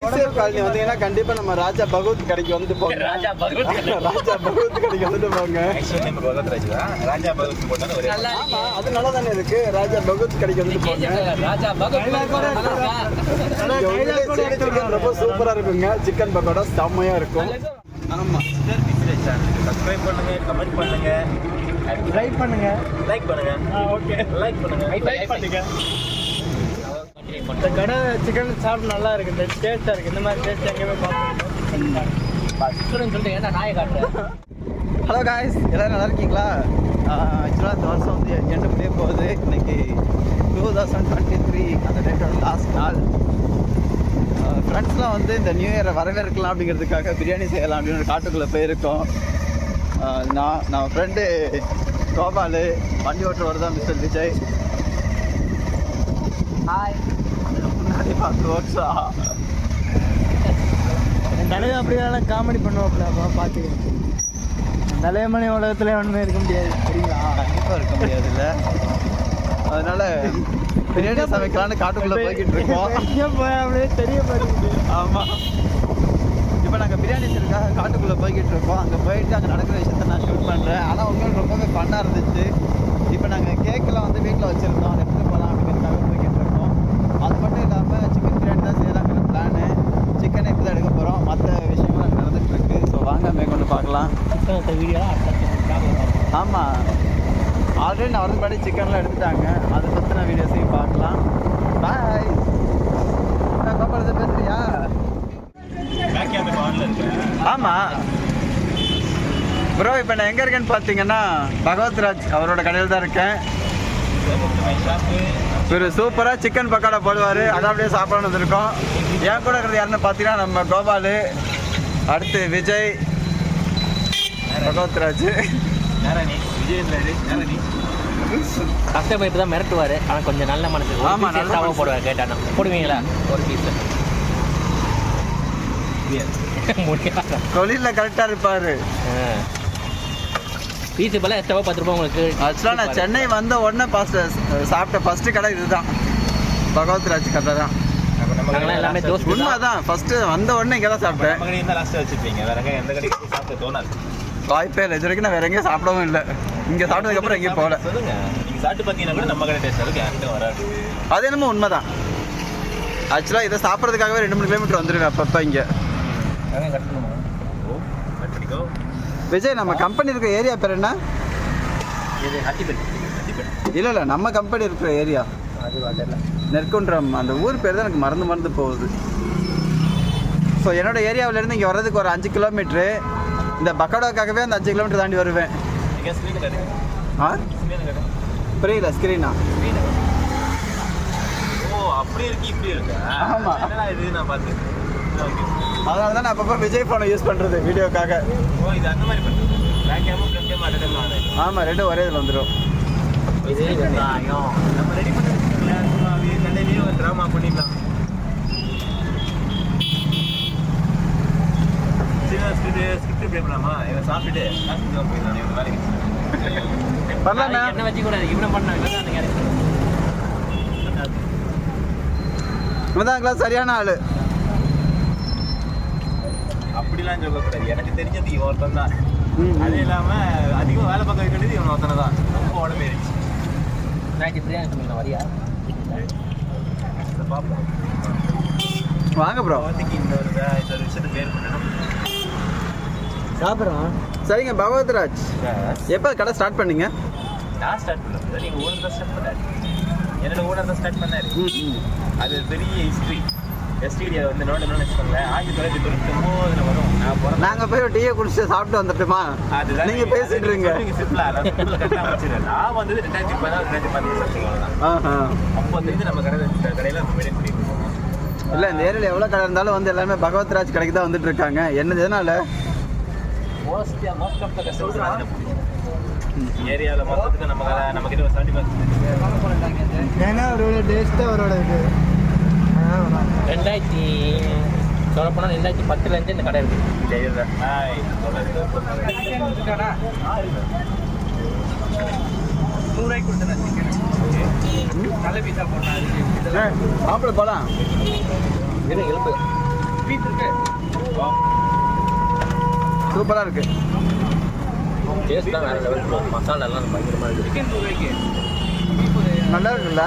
Colony வந்தீங்கன்னா கண்டிப்பா நம்ம ராஜா பகவத் கடைக்கு வந்துட்டு போங்க. ராஜா பகவத் கடை. ராஜா பகவத் கடைக்கு வந்துட்டு போங்க. ராஜ் பகவத் அது நல்லா தானே இருக்கு? ராஜா பகவத் கடைக்கு வந்துட்டு போங்க. ராஜா பகவத் ரொம்ப சூப்பரா இருக்குங்க. சிக்கன் பக்கோடா செம்மையா இருக்கும். ஆமா. சப்ஸ்கிரைப் பண்ணுங்க கமெண்ட் பண்ணுங்க. லைக் பண்ணுங்க. லைக் பண்ணுங்க. ஓகே லைக் பண்ணுங்க. லைக் பண்ணுங்க. இந்த கடை சிக்கன் சாப்பிட்டு நல்லா இருக்கு. இந்த டேஸ்டா இருக்கு. இந்த மாதிரி டேஸ்ட் எங்கேயுமே பார்க்க சிக்கன் சொல்லிட்டு ஏன்டா நாயை காட்டுற? ஹலோ காய்ஸ் எல்லாரும் நல்லா இருக்கீங்களா? ஆக்சுவலாக இந்த வருஷம் வந்து எண்டு முடிய போகுது. இன்னைக்கு டூ தௌசண்ட் டுவெண்ட்டி த்ரீ அந்த டேட்டோட லாஸ்ட் நாள். ஃப்ரெண்ட்ஸ்லாம் வந்து இந்த நியூ இயரை வரவேற்கலாம் அப்படிங்கிறதுக்காக பிரியாணி செய்யலாம் அப்படின்னு ஒரு காட்டுக்குள்ளே போயிருக்கோம். நான் நான் ஃப்ரெண்டு கோபால் வண்டி ஓட்டுறவர் தான் மிஸ்டர் விஜய். ஹாய் முன்னாடி பார்த்து ஓட்ஸா என் தலைவர் அப்படியே காமெடி பண்ணுவாப்ல பார்த்துக்கிறேன் தலையமணி உலகத்துல ஒன்றுமே இருக்க முடியாது சரிங்களா கண்டிப்பாக இருக்க முடியாதுல்ல. அதனால பிரியாணி சமைக்கலாம்னு காட்டுக்குள்ளே போய்கிட்டு இருக்கோம். அப்படியே தெரிய மாட்டேங்குது. ஆமாம் இப்போ நாங்கள் பிரியாணி செய்யறதுக்காக காட்டுக்குள்ளே போய்கிட்டு இருக்கோம். அங்கே போயிட்டு அங்கே நடக்கிற விஷயத்த நான் ஷூட் பண்ணுறேன் ஆனால் உண்மையில் ரொம்பவே ஃபன்னாக இருந்துச்சு. இப்போ நாங்கள் கேக்கெல்லாம் வந்து வீட்டில் வச்சுருந்தோம் அதை எடுத்துகிட்டு போகலாம் அப்படிங்கிறதுக்காக போய்கிட்டு இருக்கோம் அது மட்டும் இல்லாமல் சிக்கன் பிரியாணி தான் செய்யலாங்கிற பிளானு சிக்கனை இப்போ தான் எடுக்க போகிறோம் மற்ற விஷயங்கள் அங்கே நடந்துட்டு இருக்கு ஸோ வாங்க மேற்கொண்டு பார்க்கலாம் சிக்கன் வீடியோ அடுத்த ஆமாம் ஆல்ரெடி நான் முன்னாடி சிக்கன்லாம் எடுத்துட்டாங்க. அதை பற்றின வீடியோஸையும் பார்க்கலாம். பாய் கோபாலத்தை பேசுறியா? ஆமாம் ப்ரோ இப்போ நான் எங்கே இருக்கேன்னு பார்த்தீங்கன்னா பகவத்ராஜ் அவரோட கடையில் தான் இருக்கேன். இவர் சூப்பராக சிக்கன் பக்கோடா போடுவார். அதை அப்படியே சாப்பிடணும் வந்திருக்கோம். என் கூட இருக்கிறது யாருன்னு பார்த்தீங்கன்னா நம்ம கோபால் அடுத்து விஜய் பகவத்ராஜ். கஷ்டப்பட்டு தான் மிரட்டுவாரு ஆனா கொஞ்சம் நல்ல மனசு. ஆமா, ஆமா நல்ல. போடுவார் கேட்டானா போடுவீங்களா? ஒரு பீஸ் முடியாது. தொழிலில் கரெக்டாக இருப்பார். பீஸ் போல எக்ஸ்ட்ராவா பத்து ரூபாய் உங்களுக்கு ஆக்சுவலாக நான் சென்னை வந்த உடனே ஃபஸ்ட்டு சாப்பிட்ட ஃபஸ்ட்டு கடை இதுதான். பகவத்ராஜ் கடை தான். எல்லாமே தோசை உண்மை தான் ஃபஸ்ட்டு வந்த உடனே இங்கே தான் சாப்பிட்டேன் லாஸ்ட்டாக வச்சிருப்பீங்க. வேற எங்க எந்த கடைக்கு போய் சாப்பிட தோணாது. வாய்ப்பே இல்லை. இது வரைக்கும் நான் வேற எங்கேயும் சாப்பிடவும் இல்லை. இங்கே சாப்பிட்டதுக்கப்புறம் எங்கேயும் போகல. சொல்லுங்க. நீங்க சாப்பிட்டு பார்த்தீங்கன்னா கூட நம்ம கடை டேஸ்ட் அதுக்கு யார்கிட்ட வராது. அது என்னமோ உண்மை தான் ஆக்சுவலாக இதை சாப்பிட்றதுக்காகவே ரெண்டு மூணு கிலோமீட்டர் வந்துடுவேன் அப்பப்போ இங்கே. விஜய் நம்ம கம்பெனி இருக்கிற ஏரியா பேர் என்ன? இல்லை இல்லை நம்ம கம்பெனி இருக்கிற ஏரியா நெற்குன்றம் அந்த ஊர் பேர் தான் எனக்கு மறந்து மறந்து போகுது. ஸோ என்னோட ஏரியாவிலேருந்து இங்கே வர்றதுக்கு ஒரு அஞ்சு கிலோமீட்ரு இந்த பக்கோடாக்காகவே அந்த அஞ்சு கிலோமீட்டர் தாண்டி வருவேன். ஆ? புரியல ஸ்க்ரீனா ஓ அப்படி இருக்கு இப்படி இருக்கு? ஆமா. என்னடா இது? நான் பார்த்தேன் ஓகே. அதனால தான் நான் அப்பப்போ விஜய் ஃபோனை யூஸ் பண்ணுறது வீடியோக்காக. ஆமாம் ரெண்டும் ஒரே இதில் வந்துடும் வெங்காயம். நம்ம ரெடி ஒரு ட்ராமா பண்ணிடலாம் சின்ன ஸ்கிரிப்ட் ப்ளே பண்ணலாமா இவன் ஹாஸ்பிட்டல் தான் போயிடலாம் இவன் வேலைக்கு வரலாண்ணா என்ன வச்சு கூடாது இவனை பண்ண இவன் அந்த கேரக்டர்? இவன் தான் சரியான ஆள். அப்படிலாம் சொல்லக்கூடாது எனக்கு தெரிஞ்சது இவன் ஒருத்தன் தான். அது இல்லாம அதிகமாக வேலை பார்க்க வைக்க வேண்டியது இவன் ஒருத்தனை தான். ரொம்ப உடம்பு ஏறிச்சு நாளைக்கு பிரியாணி சமைக்கணும் வரியா? பார்ப்போம். வாங்க ப்ரோ இந்த ஒரு விஷயத்தை பேர் சாப்பிட்றான் சரிங்க பகவத்ராஜ். எப்போ கடை ஸ்டார்ட் பண்ணீங்க? நான் ஸ்டார்ட் பண்ணது நீங்கள் ஓனர் தான் ஸ்டார்ட் பண்ணாரு. என்னோட ஓனர் தான் ஸ்டார்ட் பண்ணாரு. அது பெரிய ஹிஸ்ட்ரி எஸ்டிடி வந்து நோட் என்ன வச்சுக்கோங்களேன் ஆயிரத்தி தொள்ளாயிரத்தி தொண்ணூத்தி வரும். நான் பிறந்த நாங்கள் போய் டீயை குடிச்சு சாப்பிட்டு வந்துட்டுமா? அதுதான் நீங்கள் பேசிட்டு இருங்க. நீங்க சிம்பிளா நான் சிம்பிளா கரெக்டா வச்சிருக்கேன் நான் வந்து ரெண்டாயிரத்தி பதினாறு ரெண்டாயிரத்தி பதினஞ்சு சம்திங் தான் ஆஹா. அப்போ தெரிஞ்சு நம்ம கடை கடையில நம்ம மெயின்டைன் பண்ணிட்டு இருக்கோம். இல்லை இந்த எவ்வளோ கடை இருந்தாலும் வந்து எல்லாருமே பகவத்ராஜ் கடைக்கு தான் வந்துட்டு இருக்காங்க. என்னது எதனால? Most most of the customers ஏரியாவில் மொத்தத்துக்கு நம்ம நம்ம கிட்ட ஒரு செவன்டி ஏன்னா அவரோட டேஸ்ட்டு அவரோட இது. ரெண்டாயிரத்தி சொல்ல போனால் ரெண்டாயிரத்தி பத்துலேருந்து இந்த கடை இருக்கு. ஹாய் நூறுரூவாய்க்கு கொடுத்தேன் சிக்கன். நல்ல பீஸா போட்டாரு சாப்பிட போகலாம் இது. எலும்பு சூப்பராக இருக்கு. டேஸ்ட் தான் வேற லெவல் மசாலா எல்லாம் பயங்கரமா இருக்கு. நல்லா இருக்குல்ல?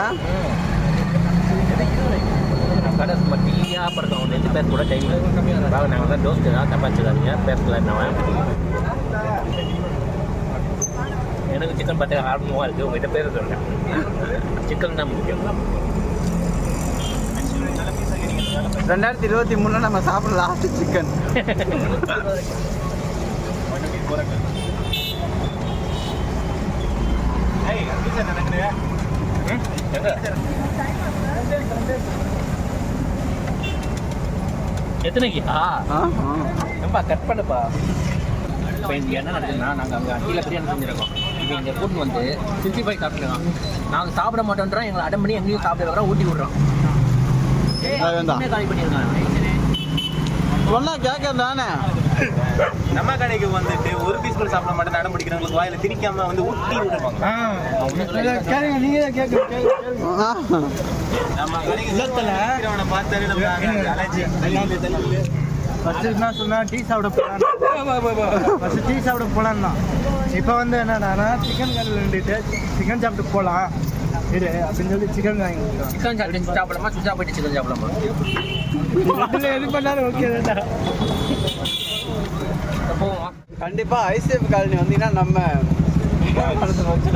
கடை சும்மா டீயா படுத்தோம் ஒன்று எட்டு பேர் கூட டைம் வாங்க நாங்கள் தான் டோஸ்ட் தான் தப்பா வச்சுக்காதீங்க. பேசல நான் எனக்கு சிக்கன் பார்த்து ஆர்வமாக இருக்குது உங்ககிட்ட பேர் சொல்கிறேன் சிக்கன் தான் முக்கியம். ரெண்டாயிரத்தி இருபத்தி மூணுல நம்ம சாப்பிட்ற லாஸ்ட் சிக்கன் ஏய் அப்படி சார் நடக்குது எங்க எத்தனைக்கு? ஏன்பா கட் பண்ணுப்பா. இப்போ இங்கே என்ன நடக்குதுன்னா நாங்கள் அங்கே கீழே பிரியாணி செஞ்சுருக்கோம். இப்போ இங்கே கூட்டு வந்து சிக்ஸ்டி ஃபைவ் சாப்பிட்டுருக்கோம் நாங்கள் சாப்பிட மாட்டோன்றோம் எங்களை அடம் பண்ணி எங்கேயும் சாப்பிட வரோம் ஊட்டி விட்றோம். காலி பண்ணியிருக்காங்க ஒன்றா கேட்கறது தானே நம்ம கடைக்கு வந்துட்டு ஒரு பீஸ் கூட சாப்பிட மாட்டேன் நடம் பிடிக்கிறவங்களுக்கு வாயில திணிக்காம வந்து ஊட்டி விடுவாங்க நம்ம கடைக்கு பார்த்தாலே நம்ம அலர்ஜி ஃபர்ஸ்ட் என்ன சொன்னா டீ சாப்பிட போலாம் ஃபர்ஸ்ட் டீ சாப்பிட போலாம் தான். இப்போ வந்து என்னடானா சிக்கன் கடையில் நின்றுட்டு சிக்கன் சாப்பிட்டு போலாம். இரு அப்படின்னு சொல்லி சிக்கன் வாங்கி. சிக்கன் சாப்பிட்டு சாப்பிடலாமா? சுஜா போயிட்டு சிக்கன் சாப்பிடலாமா? இதுல எது பண்ணாலும் ஓகே தான் கண்டிப்பா ஐசிஎஃப் காலனி வந்தீங்கன்னா நம்ம மனசுல இது?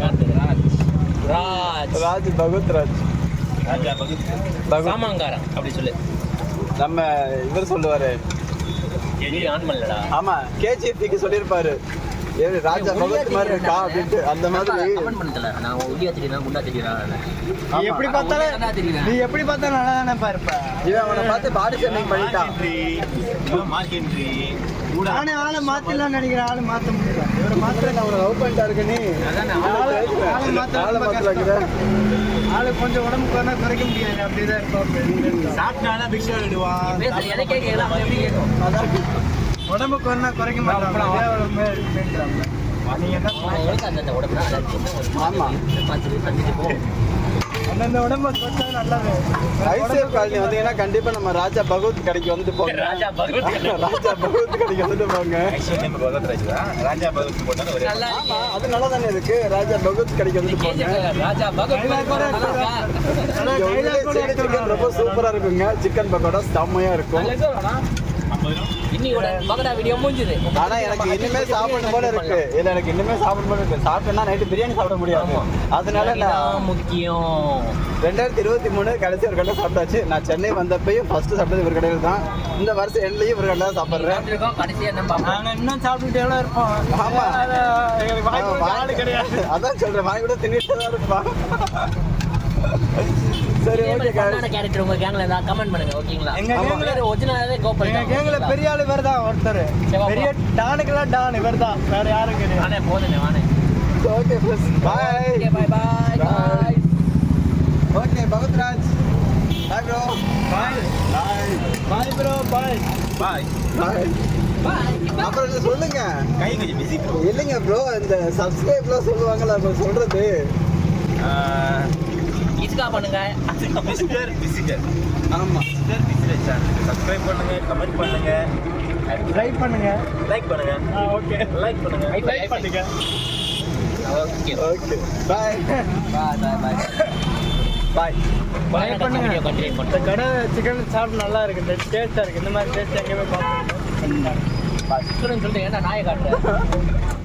ராஜ் ராஜ் ராஜ். பகவத் ராஜ் ராஜா பகுத். சாமாங்காரன் அப்படி சொல்லு. நம்ம இவர் சொல்லுவாரு. வீடியோ ஆன் பண்ணலடா ஆமா கேஜிஎஃப்க்கு சொல்லியிருப்பாரு. ராஜா பகவத் மாதிரி இருக்கா அப்படின்ட்டு அந்த மாதிரி. நான் ஒல்லியா குண்டா எப்படி பார்த்தாலும்? நீ எப்படி பார்த்தாலும் நல்லா தானே பாருப்ப. இவன் அவனை பார்த்து பாடி ஷேமிங் பண்ணிட்டான். நானே ஆளை மாத்திடலாம் நினைக்கிறேன் ஆளை மாத்த முடியல இவரை மாத்திர நான் அவனை லவ் பண்ணிட்டா இருக்க நீ ஆளை ஆளை மாத்த ஆளை கொஞ்சம் உடம்பு குறைனா குறைக்க முடியாது அப்படிதான் இருப்பான் சாப்பிட்டாலும் பிக்ஷா விடுவான் பேச எனக்கே கேட்கலாம் அவன் எப்படி கேட்கும் உடம்பு குறைனா குறைக்க மாட்டான் நீங்க என்ன ஒரு ஆமா. அந்தந்த உடம்பு குறைச்சா நல்லது. ஐசிஎஃப் காலனி வந்தீங்கன்னா கண்டிப்பா நம்ம ராஜா பகவத் கடைக்கு வந்துட்டு போங்க. ராஜா பகவத் கடை. ராஜா பகவத் கடைக்கு வந்துட்டு போங்க. ராஜ் பகவத் ஆமா அது நல்லா தானே இருக்கு. ராஜா பகவத் கடைக்கு வந்துட்டு போங்க. ராஜா பகவத் ரொம்ப சூப்பரா இருக்குங்க. சிக்கன் பக்கோடா செம்மையா இருக்கும். இன்னியோட பகடா வீடியோ முடிஞ்சுது. ஆனா எனக்கு இன்னுமே சாப்பிடணும் போல இருக்கு. இல்ல எனக்கு இன்னுமே சாப்பிடணும் போல இருக்கு. சாப்பிட்டேன்னா நைட்டு பிரியாணி சாப்பிட முடியாது. அதனால நான் முக்கியம். ரெண்டாயிரத்தி இருபத்தி மூணு கடைசி ஒரு கடை சாப்பிட்டாச்சு. நான் சென்னை வந்தப்பயும் ஃபர்ஸ்ட் சாப்பிட்டது இவர் கடையில் தான். இந்த வருஷம் எண்ட்லயும் இவர் கடையில் தான் சாப்பிட்றேன். கடைசியா என்ன இன்னும் சாப்பிட்டுட்டே எல்லாம் இருப்போம். ஆமா. அதான் சொல்றேன் வாங்கி கூட தின்னுட்டு தான் இருப்பான் சரி ஓகே பண்ணான கேரக்டர் உங்க கேங்ல இருந்தா கமெண்ட் பண்ணுங்க ஓகேங்களா எங்க ஒரிஜினலாவே கோ எங்க கேங்ல பெரிய ஆளு தான் ஒருத்தர். பெரிய டானுக்கெல்லாம் டான் இவர் தான் வேற யாரும் கிடையாது. வானே போதுங்க வானே okay friends bye okay bye bye Bye. Bye okay Bhagatraj bye bro bye bye bro bye bye bye அப்புறம் என்ன சொல்லுங்க. கை கொஞ்சம் பிஸி இல்லைங்க ப்ரோ இந்த சப்ஸ்கிரைப்லாம் சொல்லுவாங்கல்ல சொல்றது. இஸ்கா பண்ணுங்க. மிஸ்டர் விசிட்டர் ஆமா மிஸ்டர் விசிட்டர் சேனலுக்கு சப்ஸ்கிரைப் பண்ணுங்க கமெண்ட் பண்ணுங்க. லைக் பண்ணுங்க. லைக் பண்ணுங்க. ஓகே லைக் பண்ணுங்க. High five. Okay okay bye bye bye bye bye bye பண்ணுங்க. இந்த கடை சிக்கன் சாப்பிட்டு நல்லா இருக்கு. டேஸ்டா இருக்கு. இந்த மாதிரி டேஸ்ட் எங்கேயுமே பார்க்க சிக்கன் சொல்லிட்டு ஏன்னா நாயை காட்டுறேன்